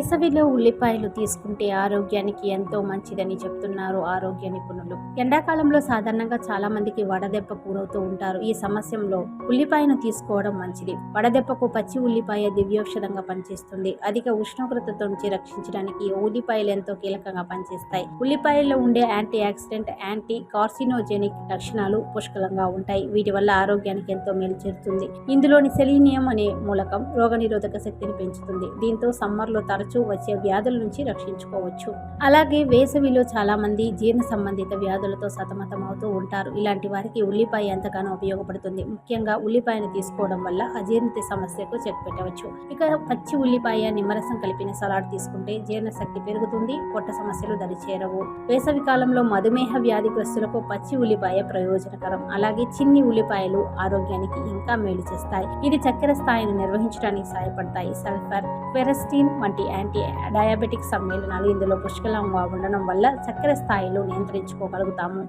వేసవిలో ఉల్లిపాయలు తీసుకుంటే ఆరోగ్యానికి ఎంతో మంచిదని చెప్తున్నారు ఆరోగ్య నిపుణులు. ఎండాకాలంలో సాధారణంగా చాలా మందికి వడదెబ్బ కూరవుతూ ఉంటారు. ఈ సమస్యలో ఉల్లిపాయను తీసుకోవడం మంచిది. వడదెబ్బకు పచ్చి ఉల్లిపాయ దివ్యౌషధంగా పనిచేస్తుంది. అధిక ఉష్ణోగ్రతతో నుంచి రక్షించడానికి ఉల్లిపాయలు ఎంతో కీలకంగా పనిచేస్తాయి. ఉల్లిపాయల్లో ఉండే యాంటీ ఆక్సిడెంట్ యాంటీ కార్సినోజెనిక్ లక్షణాలు పుష్కలంగా ఉంటాయి. వీటి వల్ల ఆరోగ్యానికి ఎంతో మేలు చేరుతుంది. ఇందులోని సెలీనియం అనే మూలకం రోగనిరోధక శక్తిని పెంచుతుంది. దీంతో సమ్మర్లో తరచు వచ్చే వ్యాధుల నుంచి రక్షించుకోవచ్చు. అలాగే వేసవిలో చాలా మంది జీర్ణ సంబంధిత వ్యాధులతో సతమతం అవుతూ ఉంటారు. ఇలాంటి వారికి ఉల్లిపాయ ఎంతగానో ఉపయోగపడుతుంది. ముఖ్యంగా ఉల్లిపాయను తీసుకోవడం వల్ల అజీర్ణత సమస్యకు చెక్ పెట్టవచ్చు ఇక పచ్చి ఉల్లిపాయ నిమ్మరసం కలిపిన సలాడ్ తీసుకుంటే జీర్ణశక్తి పెరుగుతుంది పొట్ట సమస్యలు దరిచేరవు. వేసవి కాలంలో మధుమేహ వ్యాధిగ్రస్తులకు పచ్చి ఉల్లిపాయ ప్రయోజనకరం. అలాగే చిన్ని ఉల్లిపాయలు ఆరోగ్యానికి ఇంకా మేలు చేస్తాయి. ఇది చక్కెర స్థాయిని నిర్వహించడానికి సహాయపడతాయి. సల్ఫర్ ఫెరస్టిన్ వంటి యాంటీ డయాబెటిక్ సమ్మేళనాలు ఇందులో పుష్కలంగా ఉండడం వల్ల చక్కెర స్థాయిలు నియంత్రించుకోగలుగుతాము.